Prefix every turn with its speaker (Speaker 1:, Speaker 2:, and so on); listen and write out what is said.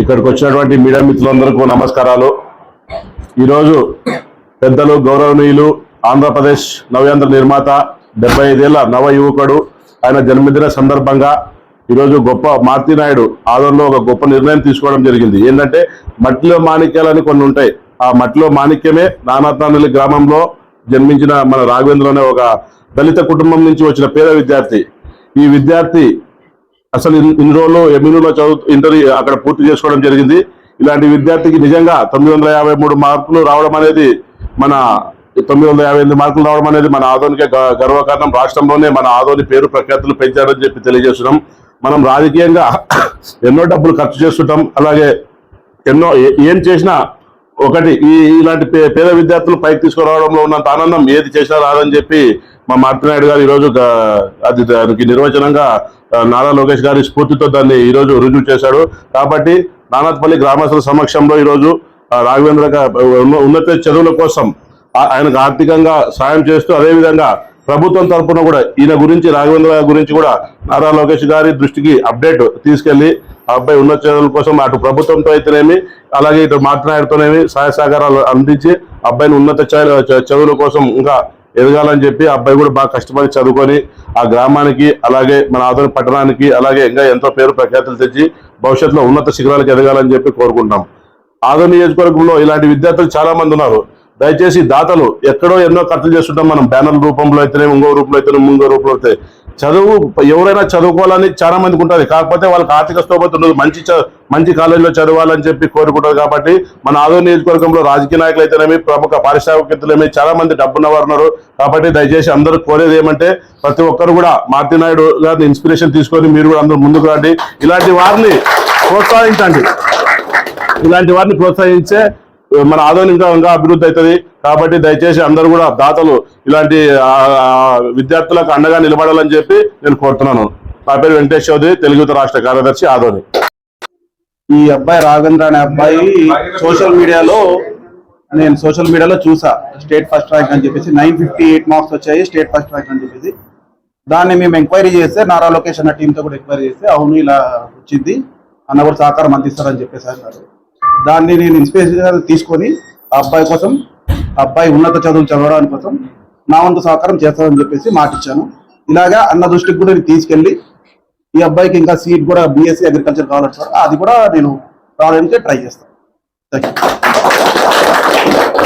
Speaker 1: ఇక్కడికి వచ్చినటువంటి మీడియా మిత్రులందరికీ నమస్కారాలు. ఈరోజు పెద్దలు గౌరవనీయులు ఆంధ్రప్రదేశ్ నవ్యాంధ్ర నిర్మాత డెబ్బై ఐదేళ్ళ నవ యువకుడు ఆయన జన్మదిన సందర్భంగా ఈరోజు గొప్ప మారుతి నాయుడు ఆదరణలో ఒక గొప్ప నిర్ణయం తీసుకోవడం జరిగింది. ఏంటంటే మట్టిలో మాణిక్యాలని కొన్ని ఉంటాయి. ఆ మట్టిలో మాణిక్యమే నానాత్నానల్లి గ్రామంలో జన్మించిన మన రాఘవేంద్ర అనే ఒక దళిత కుటుంబం నుంచి వచ్చిన పేద విద్యార్థి. ఈ విద్యార్థి అసలు ఇన్- ఇన్ని రోజులు చదువు ఇంటర్ అక్కడ పూర్తి చేసుకోవడం జరిగింది. ఇలాంటి విద్యార్థికి నిజంగా తొమ్మిది వందల యాభై మూడు మార్కులు రావడం అనేది మన తొమ్మిది వందల యాభై ఎనిమిది మార్కులు రావడం అనేది మన ఆదోనికే గ- గర్వకారణం. రాష్ట్రంలోనే మన ఆదోని పేరు ప్రఖ్యాతులు పెంచారని చెప్పి తెలియజేస్తున్నాం. మనం రాజకీయంగా ఎన్నో డబ్బులు ఖర్చు చేస్తుంటాం. అలాగే ఎన్నో ఏ- ఏం చేసినా ఒకటి ఈ ఇలాంటి పే- పేద విద్యార్థులు పైకి తీసుకురావడంలో ఉన్నంత ఆనందం ఏది చేసినా రాదని చెప్పి మా మార్తినాయుడు గారు ఈరోజు అది దానికి నిర్వచనంగా నారా లోకేష్ గారి స్ఫూర్తితో దాన్ని ఈరోజు రుజువు చేశాడు. కాబట్టి నానాత్పల్లి గ్రామస్తుల సమక్షంలో ఈరోజు రాఘవేంద్ర ఉన్న- ఉన్నత చదువుల కోసం ఆయనకు ఆర్థికంగా సాయం చేస్తూ అదేవిధంగా ప్రభుత్వం తరఫున కూడా ఈయన గురించి రాఘవేంద్ర గురించి కూడా నారా లోకేష్ గారి దృష్టికి అప్డేట్ తీసుకెళ్ళి ఆ అబ్బాయి ఉన్నత చదువుల కోసం అటు ప్రభుత్వంతో అయితేనేమి అలాగే ఇటు మాట్లాడుతూనేమి సహాయ సహకారాలు అందించి అబ్బాయిని ఉన్నత చదువుల కోసం ఇంకా ఎదగాలని చెప్పి అబ్బాయి కూడా బాగా కష్టపడి చదువుకొని ఆ గ్రామానికి అలాగే మన ఆదరణ పట్టణానికి అలాగే ఇంకా ఎంతో పేరు ప్రఖ్యాతులు తెచ్చి భవిష్యత్తులో ఉన్నత శిఖరాలకు ఎదగాలని చెప్పి కోరుకుంటాం ఆదరణ నియోజకవర్గంలో ఇలాంటి విద్యార్థులు చాలా మంది ఉన్నారు. దయచేసి దాతలు ఎక్కడో ఎన్నో ఖర్చులు చేస్తుంటాం మనం. బ్యానర్ రూపంలో అయితేనే ఇంకో రూపంలో అయితేనే ముంగో రూపంలో అయితే. చదువు ఎవరైనా చదువుకోవాలని చాలా మందికి ఉంటుంది. కాకపోతే వాళ్ళకి ఆర్థిక స్తోమత ఉండదు. మంచి చ- మంచి కాలేజీలో చదవాలని చెప్పి కోరుకుంటారు కాబట్టి మన ఆదోని నియోజకవర్గంలో రాజకీయ నాయకులు అయితేనేమి ప్రముఖ పారిశ్రామికవేత్తలేమి చాలా మంది డబ్బున్న వారు ఉన్నారు. కాబట్టి దయచేసి అందరూ కోరేది ఏమంటే ప్రతి ఒక్కరు కూడా మార్తి నాయుడు గారిని ఇన్స్పిరేషన్ తీసుకొని మీరు కూడా అందరూ ముందుకు రండి. ఇలాంటి వారిని ప్రోత్సహించండి. ఇలాంటి వారిని ప్రోత్సహించే మన ఆదోని ఇంకా ఇంకా అభివృద్ధి అవుతుంది. కాబట్టి దయచేసి అందరూ కూడా దాతలు ఇలాంటి విద్యార్థులకు అండగా నిలబడాలని చెప్పి నేను కోరుతున్నాను. నా పేరు వెంకటేష్ చౌదరి తెలుగు రాష్ట్ర కార్యదర్శి ఆదోని.
Speaker 2: ఈ అబ్బాయి రాఘవేంద్ర అనే అబ్బాయి సోషల్ మీడియాలో నేను సోషల్ మీడియాలో చూసా. స్టేట్ ఫస్ట్ ర్యాంక్ అని చెప్పేసి నైన్ ఫిఫ్టీ ఎయిట్ మార్క్స్ వచ్చాయి స్టేట్ ఫస్ట్ ర్యాంక్ అని చెప్పేసి. దాన్ని మేము ఎంక్వైరీ చేస్తే నారా లొకేషన్ అన్న టీంతో కూడా ఎంక్వైరీ చేస్తే అవును ఇలా వచ్చింది. అన్న కూడా సహకారం అందిస్తారని చెప్పేసి అన్నారు. దాన్ని నేను ఇన్స్పిరేషన్ తీసుకొని ఆ అబ్బాయి కోసం ఆ అబ్బాయి ఉన్నత చదువులు చదవడానికి కోసం నా వంతు సహకారం చేస్తానని చెప్పేసి మాటిచ్చాను ఇలాగా అన్న దృష్టికి కూడా నేను తీసుకెళ్ళి ఈ అబ్బాయికి ఇంకా సీట్ కూడా బీఎస్సీ అగ్రికల్చర్ కావాలంటారు అది కూడా నేను రావడానికి ట్రై చేస్తాను. Thank you